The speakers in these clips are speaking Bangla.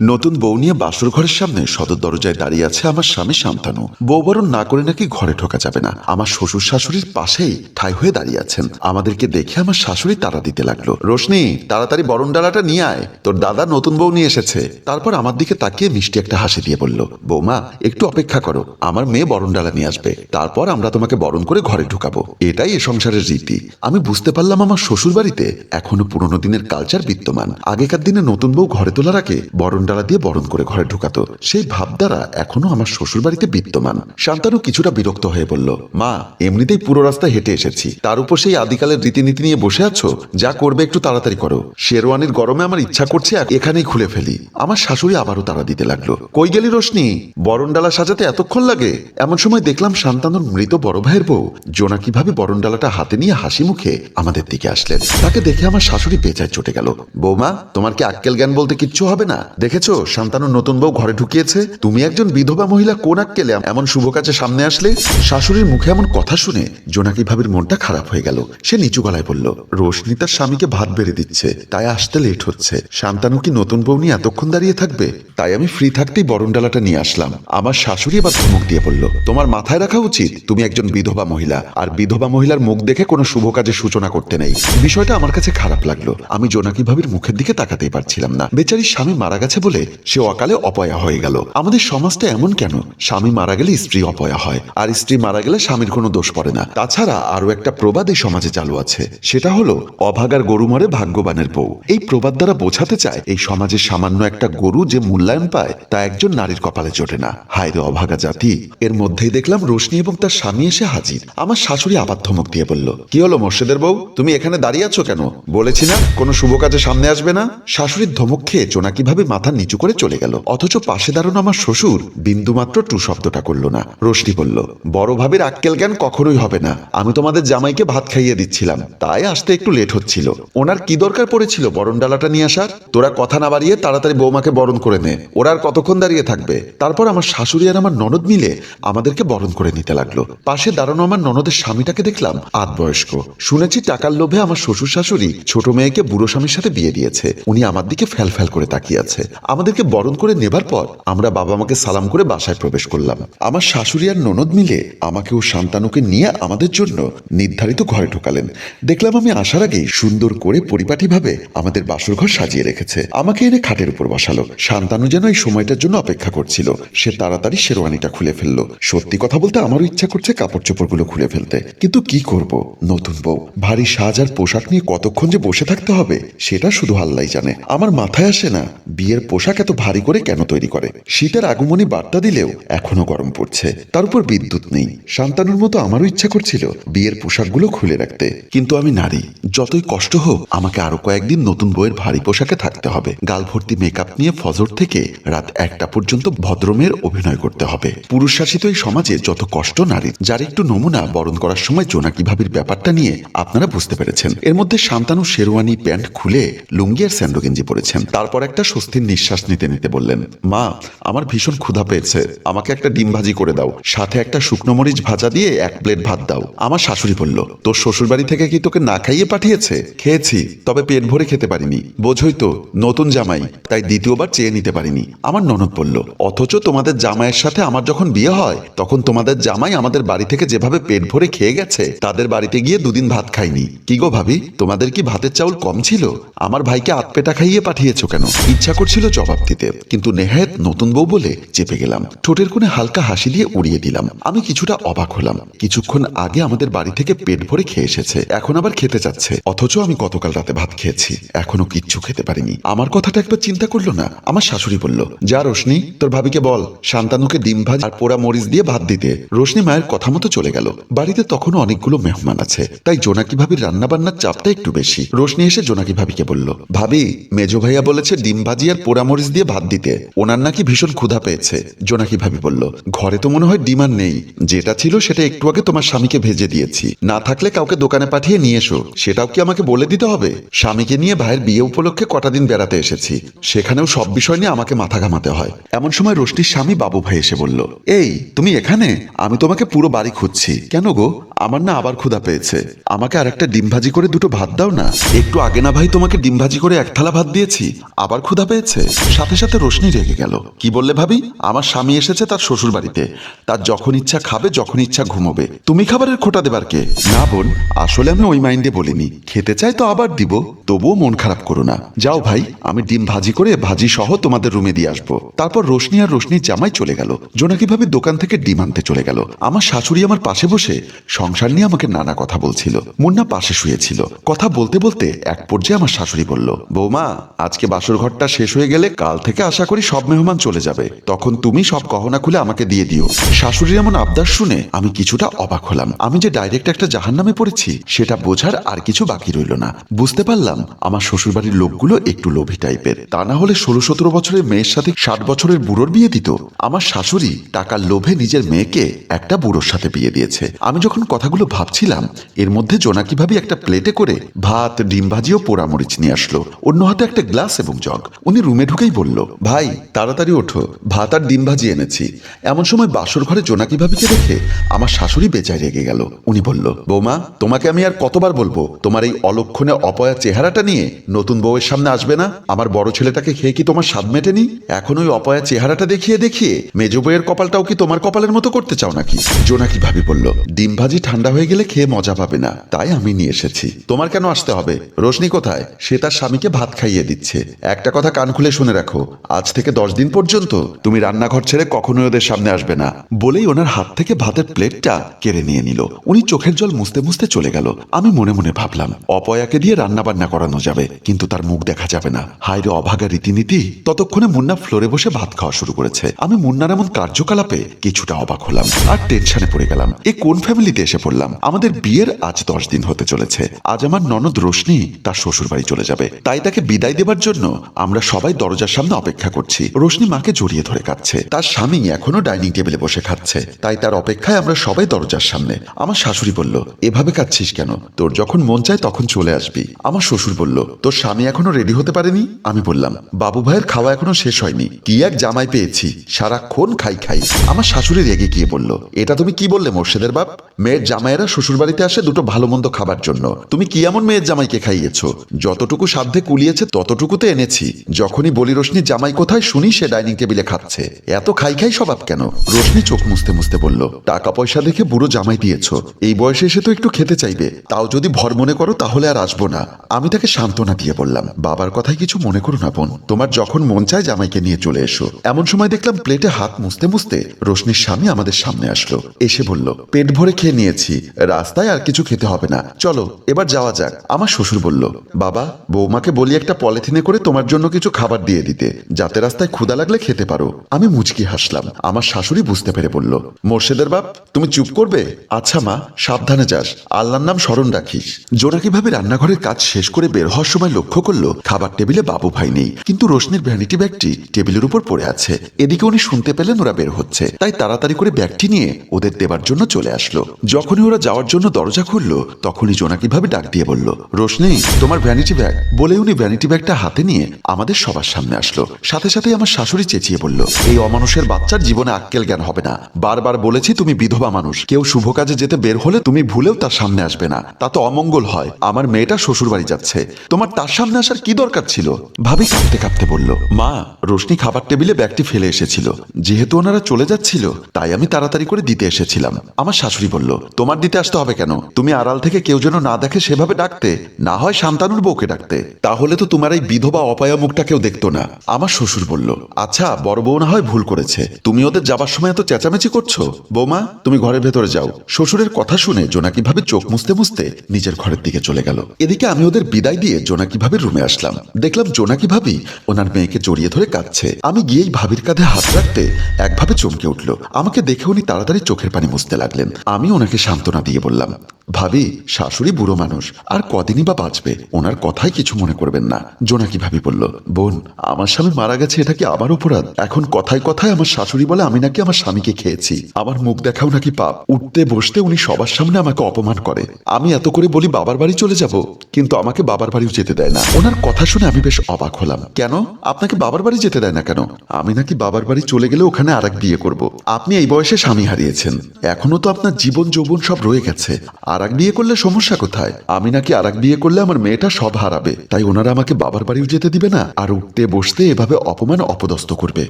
নতুন বউ নিয়ে বাসর ঘরের সামনে সদর দরজায় দাঁড়িয়ে আছে আমার স্বামী শান্তানু। বউ বরণ না করে নাকি ঘরে ঢোকা যাবে না। আমার শ্বশুর শাশুড়ির পাশেই ঠাই হয়ে দাঁড়িয়ে আছেন। আমাদেরকে দেখে আমার শাশুড়ি তাড়া দিতে লাগল। রোশনি, তাড়াতাড়ি বরণ ডালাটা নিয়ে আয়। তোর দাদা নতুন বউ নিয়ে এসেছে। তারপর আমার দিকে তাকিয়ে মিষ্টি একটা হাসি দিয়ে বলল, বৌমা, একটু অপেক্ষা করো। আমার মেয়ে বরণ ডালা নিয়ে আসবে। তারপর আমরা তোমাকে বরণ করে ঘরে ঢুকাবো। এটাই এ সংসারের রীতি। আমি বুঝতে পারলাম আমার শ্বশুর বাড়িতে এখনও পুরনো দিনের কালচার বিদ্যমান। আগেকার দিনে নতুন বউ ঘরে তোলার আগে বরণ ডালা দিয়ে বরণ করে ঘরে ঢুকাতো। সেই ভাবধারা এখনও আমার শ্বশুর বাড়িতে বিদ্যমান। শান্তানু কিছুটা বিরক্ত হয়ে বলল, মা, এমনিতেই পুরো রাস্তা হেঁটে এসেছি। তার উপর সেই আদিকালের রীতিনীতি নিয়ে বসে আছো? যা করবে একটু তাড়াতাড়ি করো। শেরওয়ানির গরমে আমার ইচ্ছা করছে আর এখানেই খুলে ফেলি। আমার শাশুড়ি আবারও তাড়া দিতে লাগল। কই গেলি রোশনি? বরণডালা সাজাতে এতক্ষণ লাগে? এমন সময় দেখলাম শান্তানুর মৃত বড় ভাইয়ের বউ। জোনা কীভাবে বরণডালাটা হাতে নিয়ে হাসি মুখে আমাদের দিকে আসলেন। তাকে দেখে আমার শাশুড়ি বেচায় চটে গেল। বৌমা, তোমার কি আক্কেল জ্ঞান বলতে কিচ্ছু হবে না? দেখেছ? শান্তানুর নতুন বউ ঘরে ঢুকিয়েছে। তুমি একজন বিধবা মহিলা, কোন আক্কেলে? এমন শুভ কাজে সামনে আসলে? শাশুড়ির মুখে এমন কথা শুনে জোনাকি ভাবির মনটা খারাপ হয়ে গেল। সে নিচু গলায় বলল, রোশনি তার স্বামীকে ভাত বেড়ে দিচ্ছে, তাই আসতে লেট হচ্ছে। শান্তানু কি নতুন বউ নিয়ে এতক্ষণ দাঁড়িয়ে থাকবে? তাই আমি ফ্রি থাকতেই বরণ ডালাটা নিয়ে আসলাম। আমার শাশুড়ি এবার ধমক দিয়ে বলল, তোমার মাথায় রাখা উচিত, তুমি একজন বিধবা মহিলা, আর বিধবা মহিলার মুখ দেখে কোনো শুভ কাজের সূচনা করতে নেই। বিষয়টা আমার কাছে খারাপ লাগল। আমি জোনাকি ভাবির মুখের দিকে তাকাতেই পারছিলাম না। বেচারির স্বামী মারা গেছে বলে সে অকালে অপয়া হয়ে গেল। আমাদের সমাজটা এমন কেন? স্বামী মারা গেলে স্ত্রী অপয়া হয়, আর স্ত্রী মারা গেলে স্বামীর কোনো দোষ পড়ে না। তাছাড়া আরও একটা প্রবাদ এই সমাজে চালু আছে, সেটা হলো অভাগার গরু মরে ভাগ্যবানের বউ। এই প্রবাদ দ্বারা বোঝাতে চায়, এই সমাজে সামান্য একটা গরু যে মূল্যায়ন পায়, তা একজন নারীর কপালে জোটে না। হায় রে অভাগা জাতি! এর মধ্যেই দেখলাম রোশনি এবং তার স্বামী এসে হাজির। আমার শাশুড়ি আবার ধমক দিয়ে বলল, কি হলো মোর্শেদের বউ? তুমি এখানে দাঁড়িয়ে আছো কেন? বলেছি না, কোনো শুভ কাজে সামনে আসবে না? শাশুড়ির ধমক খেয়ে জোনাকিভাবে মাথা নিচু করে চলে গেল। অথচ পাশে দাঁড়ানো আমার শ্বশুর বিন্দুমাত্র টু শব্দটা করল না। রোশনি বলল, বড় ভাবির আক্কেল জ্ঞান কখনোই হবে না। আমি তোমাদের জামাইকে ভাত খাইয়ে দিচ্ছিলাম। তাই আসতে একটু লেট হচ্ছিল। ওনার কি দরকার পড়েছিল বরণ ডালাটা নিয়ে আসার? তোরা কথা না বাড়িয়ে তাড়াতাড়ি বৌমাকে বরণ করে নে। ওরা আর কতক্ষণ দাঁড়িয়ে থাকবে? তারপর আমার শাশুড়ি আর আমার ননদ মিলে আমাদেরকে বরণ করে নিতে লাগল। পাশে দাঁড়ানো আমার ননদের স্বামীটাকে দেখলাম আধ বয়স্ক শুনেছি টাকার লোভে আমার শ্বশুর শাশুড়ি ছোট মেয়েকে বুড়ো স্বামীর সাথে বিয়ে দিয়েছে। উনি আমার দিকে ফ্যাল ফ্যাল করে তাকিয়ে আছে। আমাদেরকে বরণ করে নেবার পর আমরা বাবা মাকে সালাম করে বাসায় প্রবেশ করলাম। আমার শাশুড়ি আর ননদ মিলে আমাকে ও শান্তানুকে নিয়ে আমাদের জন্য নির্ধারিত ঘরে ঢোকালেন। দেখলাম আমি আসার আগেই সুন্দর করে পরিপাটিভাবে আমাদের বাসর ঘর সাজিয়ে রেখেছে। আমাকে এনে খাটের উপর বসালো। শান্তানু যেন এই সময়টার জন্য অপেক্ষা করছিল। সে তাড়াতাড়ি শেরওয়ানিটা খুলে ফেলল। সত্যি কথা বলতে আমারও ইচ্ছা করছে কাপড় চোপড়গুলো খুলে ফেলতে। কিন্তু কি করব? নতুন বউ। ভারী সাজ আর পোশাক নিয়ে কতক্ষণ যে বসে থাকতে হবে, সেটা শুধু আল্লাহ জানে। আমার মাথায় আসে না, বিয়ের পোশাক এত ভারী করে কেন তৈরি করে? শীতের আগমনী বার্তা দিলেও এখনও গরম পড়ছে। তার উপর বিদ্যুৎ নেই। শান্তানুর মতো আমারও ইচ্ছা করছিল বিয়ের পোশাকগুলো খুলে রাখতে। কিন্তু আমি নারী। যতই কষ্ট হোক, আমাকে আরও কয়েকদিন নতুন বইয়ের ভারী পোশাকে থাকতে হবে। গাল ভর্তি মেকআপ নিয়ে ফজর থেকে রাত একটা পর্যন্ত ভদ্রমের অভিনয় করতে হবে। পুরুষ শাসিত এই সমাজে যত কষ্ট নারীর, যার একটু নমুনা বরণ করার সময় জোনাকি ভাবির ব্যাপারটা নিয়ে আপনারা বুঝতে পেরেছেন। এর মধ্যে শান্তানু শেরওয়ানি প্যান্ট খুলে লুঙ্গি আর স্যান্ডো গেঞ্জি পরেছেন। তারপর একটা স্বস্তির নিঃশ্বাস নিতে নিতে বললেন, মা, আমার ভীষণ ক্ষুধা পেয়েছে। আমাকে একটা ডিম ভাজি করে দাও। সাথে একটা শুকনো মরিচ ভাজা দিয়ে এক প্লেট ভাত দাও। আমার শাশুড়ি বলল, তোর শ্বশুর বাড়ি থেকে কি তোকে না খাইয়ে পাঠিয়েছে? খেয়েছি, তবে পেট ভরে খেতে পারিনি। বোঝই তো, নতুন জামাই, তাই দ্বিতীয়বার চেয়ে নিতে পারিনি। আমার ননদ বলল, অথচ তোমাদের জামাইয়ের সাথে আমার যখন বিয়ে হয়, তখন তোমাদের জামাই আমাদের বাড়ি থেকে যেভাবে পেট ভরে খেয়ে গেছে, তাদের বাড়িতে গিয়ে দুদিন ভাত খাইনি। কি গো ভাবি, তোমাদের কি ভাতের চাউল কম ছিল? আমার ভাইকে আতপেটা খাইয়ে পাঠিয়েছো কেন? ইচ্ছা করছিল জবাব দিতে। কিন্তু নেহায়েত নতুন বউ বলে চেপে গেলাম। ঠোঁটের কোণে হালকা হাসি দিয়ে উড়িয়ে দিলাম। আমি কিছুটা অবাক হলাম। কিছুক্ষণ আগে আমাদের বাড়ি থেকে পেট ভরে খেয়ে এসেছে। এখন আবার খেতে চাচ্ছে অথচ আমি গতকাল রাতে ভাত খেয়েছি। এখনও কিচ্ছু খেতে পারিনি। আমার কথাটা একবার চিন্তা করল না। আমার শাশুড়ি বলল, যা রোশনি, তোর ভাবিকে বল। শান্তানুকে ডিম ভাজ আর পোড়া মরিচ দিয়ে ভাত দিতে। রোশনি মায়ের কথা মতো চলে গেল। বাড়িতে তখনও অনেকগুলো মেহমান আছে। তাই জোনাকি ভাবির রান্না বান্নার চাপটা একটু বেশি। রোশনি এসে জোনাকি ভাবিকে বলল, ভাবি, মেজো ভাইয়া বলেছে ডিম ভাজি আর পোড়া মরিচ দিয়ে ভাত দিতে। ওনার নাকি ভীষণ ক্ষুধা পেয়েছে, জোনাকি ভাবি বলল। ঘরে তো মনে হয় ডিম আর নেই। যেটা ছিল সেটা একটু আগে তোমার স্বামীকে ভেজে দিয়েছি। না থাকলে কাউকে দোকানে পাঠিয়ে নিয়ে এসো। সেটাও কি আমাকে বলে দিতে হবে? স্বামীকে নিয়ে ভাইয়ের বিয়ে উপলক্ষে কটা দিন বেড়াতে এসেছি। সেখানেও সব বিষয় নিয়ে আমাকে মাথা ঘামাতে হয়। এমন সময় রোশনির স্বামী বাবু ভাই এসে বলল, এই, তুমি এখানে? আমি তোমাকে পুরো বাড়ি খুঁজছি। কেন গো? আমার না আবার ক্ষুধা পেয়েছে। আমাকে আর একটা ডিম ভাজি করে দুটো ভাত দাও না। একটু আগে না ভাই তোমাকে ডিম ভাজি করে এক থালা ভাত দিয়েছি। আবার ক্ষুধা পেয়েছে? সাথে সাথে রোশনি রেগে গেল। কি বললে ভাবি? আমার স্বামী এসেছে তার শ্বশুর বাড়িতে তার যখন ইচ্ছা খাবে, যখন ইচ্ছা ঘুমোবে। তুমি খাবারের খোটা দেবার কে? না বোন, আসলে আমি ওই মাইন্ডে বলিনি। খেতে চাই তো আবার দিব, তবুও মন খারাপ করো না। যাও ভাই, আমি ডিম ভাজি করে ভাজি সহ তোমাদের রুমে দিয়ে আসব। তারপর রোশনি আর রোশনির জামাই চলে গেল। জোনাকি ভাবে দোকান থেকে ডিম আনতে চলে গেল। আমার শাশুড়ি আমার পাশে বসে সংসার নিয়ে আমাকে নানা কথা বলছিল। মুন্না পাশে শুয়েছিল। কথা বলতে বলতে এক পর্যায়ে আমার শাশুড়ি বলল, বৌমা, আজকে বাসর ঘরটা শেষ হয়ে গেলে কাল থেকে আশা করি সব মেহমান চলে যাবে। তখন তুমি সব গহনা খুলে আমাকে দিয়ে দিও। শাশুড়ির এমন আবদার শুনে আমি কিছুটা অবাক হলাম। আমি যে ডাইরেক্ট একটা জাহান নামে পড়েছি, সেটা বোঝার আর কিছু বাকি রইল না। বুঝতে পারলাম, আমার শ্বশুরবাড়ির লোকগুলো একটু লোভী টাইপের। তা না হলে ষোলো সতেরো বছরের মেয়ের সাথে ষাট বছরের বুড়োর বিয়ে দিত। আমার শাশুড়ি টাকার লোভে নিজের মেয়েকে একটা বুড়োর সাথে বিয়ে দিয়েছে। আমি যখন কথাগুলো ভাবছিলাম, এর মধ্যে জোনাকি ভাবি একটা প্লেটে করে ভাত, ডিম ভাজি ও পোড়ামরিচ নিয়ে আসলো। অন্য হাতে একটা গ্লাস এবং জগ। উনি রুমে ঢুকেই বলল, ভাই, তাড়াতাড়ি ওঠো, ভাত আর ডিম ভাজি এনেছি। এমন সময় বাসর ঘরে জোনাকি ভাবিকে দেখে আমার শাশুড়ি বেচায় রেগে গেল। উনি বলল, বৌমা, তোমাকে আমি আর কতবার বলব, তোমার এই অলক্ষণে অপয়া চেহারাটা নিয়ে নতুন বউয়ের সামনে আসবে না? আমার বড় ছেলেটাকে খেয়ে কি তোমার স্বাদ মেটেনি? এখন ওই অপয়া চেহারাটা দেখিয়ে দেখিয়ে মেজ বউয়ের কপালটাও কি তোমার কপালের মতো করতে চাও নাকি? জোনাকি ভাবি বলল, ডিম ভাজি ঠান্ডা হয়ে গেলে খেয়ে মজা পাবে না, তাই আমি নিয়ে এসেছি। তোমার কেন আসতে হবে? রোশনি কোথায়? সে তার স্বামীকে ভাত খাইয়ে দিচ্ছে। একটা কথা কান খুলে শুনে রাখো, আজ থেকে দশ দিন পর্যন্ত তুমি রান্নাঘর ছেড়ে কখনোই ওদের সামনে আসবে না। বলেই ওনার হাত থেকে ভাতের প্লেটটা কেড়ে নিয়ে নিল। উনি চোখের জল মুছতে মুছতে চলে গেল। আমি মনে মনে ভাবলাম, অপয়াকে দিয়ে রান্না বান্না করানো যাবে, কিন্তু তার মুখ দেখা যাবে না। হায়রে অভাগা রীতিনীতি। ততক্ষণে মুন্না ফ্লোরে বসে ভাত খাওয়া শুরু করেছে। আমি মুন্নার এমন কার্যকলাপে কিছুটা অবাক হলাম আর টেনশনে পড়ে গেলাম। এ কোন ফ্যামিলিতে এসে পড়লাম? আমাদের বিয়ের আজ দশ দিন হতে চলেছে। আজ আমার ননদ রোশনি তার শ্বশুর বাড়ি চলে যাবে। তাই তাকে বিদায় দেবার জন্য আমরা সবাই দরজার সামনে অপেক্ষা করছি। রোশনি মাকে জড়িয়ে ধরে কাচ্ছে তার স্বামী এখনও ডাইনিং টেবিলে বসে খাচ্ছে। তাই তার অপেক্ষায় আমরা সবাই দরজার সামনে। আমার শাশুড়ি বলল, এভাবে কাচ্ছিস কেন? তোর যখন মন চায় তখন চলে আসবি। আমার শ্বশুর বলল, তোর স্বামী এখনও রেডি হতে পারেনি? আমি বললাম, বাবু ভাইয়ের খাওয়া এখনও শেষ হয়নি। কি এক জামাই পেয়েছি। সারাক্ষণ খাই খাই। আমার শাশুড়ি রেগে গিয়ে বলল, এটা তুমি কি বললে, মোর্শেদের বাপ? মেয়ের জামাইয়েরা শ্বশুর বাড়িতে আসে দুটো ভালো মন্দ খাবার জন্য। তুমি কি এমন মেয়ের জামাইকে খাইয়েছো? যতটুকু সাধ্যে কুলিয়েছে ততটুকুতে এনেছি। যখনই বলি রোশনি জামাই কোথায়? শুনি, সে ডাইনিং টেবিলে খাচ্ছে। এত খাই খাই স্বভাব কেন? রোশনি চোখ মুছতে মুছতে বলল টাকা পয়সা দেখে বুড়ো জামাই দিয়েছ। এই বয়সে এসে তো একটু খেতে চাইবে। তাও যদি ভর মনে করো, তাহলে আর আসব না। আমি তাকে সান্ত্বনা দিয়ে বললাম, বাবার কথায় কিছু মনে করো না বোন। তোমার যখন মন চায়, জামাইকে নিয়ে চলে এসো। এমন সময় দেখলাম প্লেটে হাত মুছতে মুছতে রোশনির স্বামী আমাদের সামনে আসলো। এসে বলল, পেট ভরে খেয়ে নিয়েছি। রাস্তায় আর কিছু খেতে হবে না। চলো, এবার যাওয়া যাক। আমার শ্বশুর বলল, বাবা, বৌমাকে বলি একটা পলিথিনে করে তোমার জন্য কিছু খাবার দিয়ে দিতে। যাতে রাস্তায় ক্ষুদা লাগলে খেতে পারো। আমি মুচকি হাসলাম। আমার শাশুড়ি বুঝতে পেরে বলল, মোর্শেদের বাপ, তুমি চুপ করবে? আচ্ছা মা, সাবধানে যাস। আল্লাহর নাম স্মরণ রাখিস। জোনাকি ভাবে রান্নাঘরের কাজ শেষ করে বের হওয়ার সময় লক্ষ্য করল, খাবার টেবিলে বাবু ভাই নেই। কিন্তু রোশনির ভ্যানিটি ব্যাগটি টেবিলের উপর পড়ে আছে। এদিকে উনি শুনতে পেলেন ওরা বের হচ্ছে। তাই তাড়াতাড়ি করে ব্যাগটি নিয়ে ওদের দেবার জন্য চলে আসলো। যখনই ওরা যাওয়ার জন্য দরজা খুললো, তখনই জোনাকিভাবে ডাক দিয়ে বলল, রোশনি, তোমার ভ্যানিটি ব্যাগ? বলে উনি ভ্যানিটি ব্যাগটা হাতে নিয়ে আমাদের সবার সামনে আসলো। সাথে সাথে আমার শাশুড়ি চেঁচিয়ে বলল, এই অমানুষের বাচ্চার জীবনে আক্কেল জ্ঞান হবে না। বারবার বলেছি তুমি বিধবা মানুষ। কেউ শুভ কাজে যেতে বের হলে তুমি ভুলেও তার সামনে আসবে না। তা তো অমঙ্গল হয়। আমার মেয়েটা শ্বশুর বাড়ি যাচ্ছে। তোমার তার সামনে আসার কি দরকার ছিল? ভাবি কাঁপতে কাঁপতে বলল, মা রোশনি খাবার টেবিলে ব্যাগটি ফেলে এসেছিল। যেহেতু ওনারা চলে যাচ্ছিল, তাই আমি তাড়াতাড়ি করে দিতে এসেছিলাম। আমার শাশুড়ি বলল, তোমার দিতে আসতে হবে কেন? তুমি আড়াল থেকে কেউ যেন না দেখে সেভাবে ডাকতে। না হয় শান্তানুর বউকে ডাকতে। তাহলে তো তোমার এই বিধবা অপায়া মুখটা কেউ দেখতো না। আমার শ্বশুর বলল আচ্ছা বড় বউ না হয় ভুল করেছে। তুমি ওদের যাবার সময় এত চেঁচামেচি করছ? বৌমা, তুমি ঘরের ভেতরে যাও। শ্বশুরের কথা শুনে জোনাকি ভাবে চোখ মুছতে মুছতে নিজের ঘরের দিকে চলে গেল। এদিকে আমি ওদের বিদায় দিয়ে জোনাকি ভাবে রুমে আসলাম। দেখলাম জোনাকি ভাবি ওনার মেয়েকে জড়িয়ে ধরে কাঁদছে। আমি গিয়েই ভাবির কাঁধে হাত রাখতে একভাবে চমকে উঠল। আমাকে দেখে উনি তাড়াতাড়ি চোখের পানি মুছতে লাগলেন। আমি ওনাকে সান্ত্বনা দিয়ে বললাম, ভাবি, শাশুড়ি বুড়ো মানুষ, আর কদিনই বা বাঁচবে? ওনার কথাই কিছু মনে করবেন না। জোনাকি ভাবি বলল, বোন আমার স্বামী মারা গেছে, এটা কি আমার অপরাধ? এখন কথায় কথায় আমার শাশুড়ি বলে আমি নাকি আমার স্বামীকে খেয়েছি। আমার মুখ দেখাও নাকি পাপ। উঠতে বসতে উনি সবার সামনে আমাকে অপমান করে। আমি এত করে বলি বাবার বাড়ি চলে যাব, কিন্তু আমাকে বাবার বাড়িও যেতে দেয় না। ওনার কথা শুনে আমি বেশ অবাক হলাম। কেন? আপনাকে বাবার বাড়ি যেতে দেয় না কেন? আমি নাকি বাবার বাড়ি চলে গেলে ওখানে আরেক বিয়ে করব। আপনি এই বয়সে স্বামী হারিয়েছেন। এখনও তো আপনার জীবন যৌবন সব রয়ে গেছে। আর বিয়ে করলে সমস্যা কোথায়? আমি নাকি আর বিয়ে করলে আমার মেয়েটা সব হারাবে। তাই ওনারা আমাকে বাবার বাড়িও যেতে দিবে না? আর উঠতে বসতে এভাবে অপমান অপদস্থ করবে।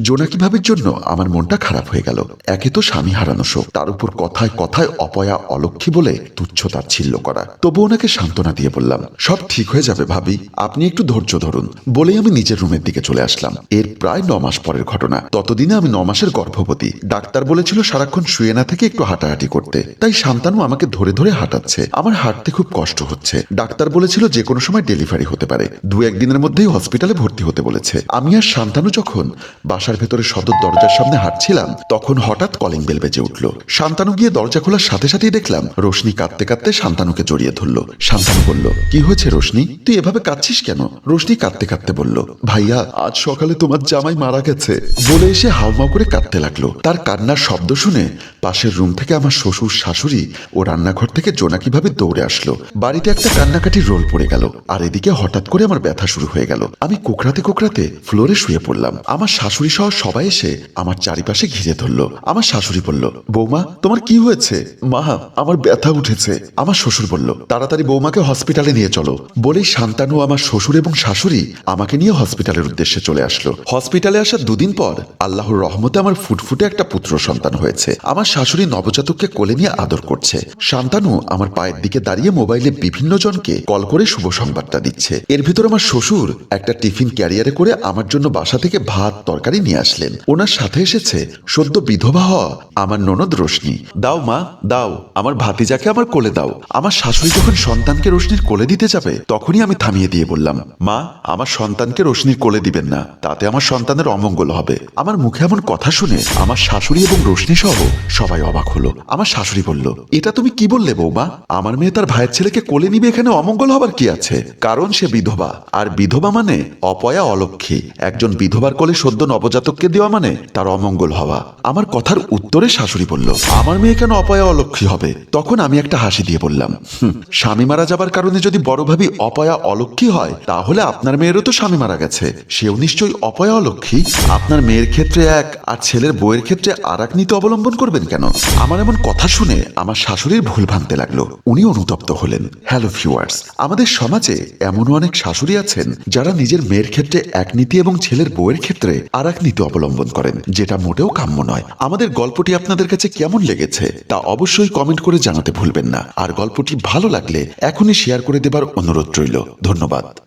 জোনাকি ভাবির জন্য আমার মনটা খারাপ হয়ে গেল। একে তো স্বামী হারানো শোক। তার উপর কথায় কথায় অপয়া অলক্ষী বলে তুচ্ছ তাচ্ছিল্য করা। তবু ওনাকে সান্ত্বনা দিয়ে বললাম, সব ঠিক হয়ে যাবে ভাবি। আপনি একটু ধৈর্য ধরুন। বলেই আমি নিজের রুমের দিকে চলে আসলাম। এর প্রায় ন মাস পরের ঘটনা। ততদিনে আমি ন মাসের গর্ভবতী। ডাক্তার বলেছিল সারাক্ষণ শুয়ে না থেকে একটু হাঁটাহাঁটি করতে। তাই শান্তানু আমাকে ধরে ধরে হাঁটাচ্ছে। আমার হাঁটতে খুব কষ্ট হচ্ছে। ডাক্তার বলেছিল যে কোনো সময় ডেলিভারি হতে পারে। দু একদিনের মধ্যেই হসপিটালে ভর্তি হতে বলেছে, আমি আর শান্তানু যখন বাসার ভেতরে সদর দরজার সামনে হাঁটছিলাম, তখন হঠাৎ কলিং বেল বেজে উঠল। শান্তানু গিয়ে দরজা খোলার সাথে সাথেই দেখলাম, রোশনি কাঁদতে কাঁদতে শান্তানুকে জড়িয়ে ধরলো। শান্তানু বলল, কি হয়েছে রোশনি? তুই এভাবে কাঁদছিস কেন? রোশনি কাঁদতে কাঁদতে বলল, ভাইয়া, আজ সকালে তোমার জামাই মারা গেছে। বলে এসে হাউমাউ করে কাঁদতে লাগল। তার কান্নার শব্দ শুনে পাশের রুম থেকে আমার শ্বশুর, শাশুড়ি ও রান্নাঘর থেকে জোনাকিভাবে দৌড়ে আসলো। বাড়িতে একটা কান্নাকাটির রোল পড়ে গেল, আর এদিকে হঠাৎ করে আমার ব্যথা শুরু হয়ে গেল। আমি কোকড়াতে কোকড়াতে ফ্লোরে শুয়ে পড়লাম। আমার শাশুড়ি সহ সবাই এসে আমার চারিপাশে ঘিরে ধরলো। আমার শাশুড়ি বলল, বৌমা, তোমার কি হয়েছে? মা, আমার ব্যথা উঠেছে। আমার শ্বশুর বলল, তাড়াতাড়ি বৌমাকে হসপিটালে নিয়ে চলো। বলেই শান্তানু আমার শ্বশুর এবং শাশুড়ি আমাকে নিয়ে হসপিটালের উদ্দেশ্যে চলে আসলো। হসপিটালে আসার দুদিন পর আল্লাহর রহমতে আমার ফুটফুটে একটা পুত্র সন্তান হয়েছে। আমার শাশুড়ি নবজাতককে কোলে নিয়ে আদর করছে। শান্তানু আমার পায়ের দিকে দাঁড়িয়ে মোবাইলে বিভিন্ন জনকে কল করে শুভ সংবাদটা দিচ্ছে। এর ভিতর আমার শ্বশুর একটা টিফিন ক্যারিয়ারে করে আমার জন্য বাসা থেকে ভাত, তরকারি নিয়ে আসলেন। ওনার সাথে এসেছে সদ্য বিধবা হওয়া আমার ননদ রোশনি। দাও মা, দাও। আমার ভাতিজাকে আমার কোলে দাও। আমার শাশুড়ি যখন সন্তানকে রোশনির কোলে দিতে যাবে, তখনই আমি থামিয়ে দিয়ে বললাম, মা, আমার সন্তানকে রোশনির কোলে দিবেন না। তাতে আমার সন্তানের অমঙ্গল হবে। আমার মুখে এমন কথা শুনে আমার শাশুড়ি এবং রোশনি সহ সবাই অবাক হলো। আমার শাশুড়ি বলল, এটা তুমি কি বললে বৌমা? আমার মেয়ে তার ভাইয়ের ছেলেকে কোলে নিবে এখানে অমঙ্গল হবার কি আছে? কারণ সে বিধবা। আর বিধবা মানে অপয়া অলক্ষী একজন বিধবার কোলে সদ্য নবজাতককে দেওয়া মানে তার অমঙ্গল হওয়া। আমার কথার উত্তরে শাশুড়ি বলল, আমার মেয়ে কেন অপয়া অলক্ষী হবে? তখন আমি একটা হাসি দিয়ে বললাম স্বামী মারা যাবার কারণে যদি বড় ভাবি অপয়া অলক্ষী হয়, তাহলে আপনার মেয়েরও তো স্বামী মারা গেছে। সেও নিশ্চয়ই অপয়া অলক্ষী আপনার মেয়ের ক্ষেত্রে এক আর ছেলের বউয়ের ক্ষেত্রে আর এক নীতি অবলম্বন করবেন কেন? আমার এমন কথা শুনে আমার শাশুড়ির ভুল ভাঙতে লাগল। উনি অনুতপ্ত হলেন, হ্যালো ভিউয়ার্স, আমাদের সমাজে এমন অনেক শাশুড়ি আছেন যারা নিজের মেয়ের ক্ষেত্রে এক নীতি এবং ছেলের বউয়ের ক্ষেত্রে আর এক নীতি অবলম্বন করেন, যেটা মোটেও কাম্য নয়। আমাদের গল্পটি আপনাদের কাছে কেমন লেগেছে, তা অবশ্যই কমেন্ট করে জানাতে ভুলবেন না। আর গল্পটি ভালো লাগলে এখনই শেয়ার করে দেবার অনুরোধ রইল। ধন্যবাদ।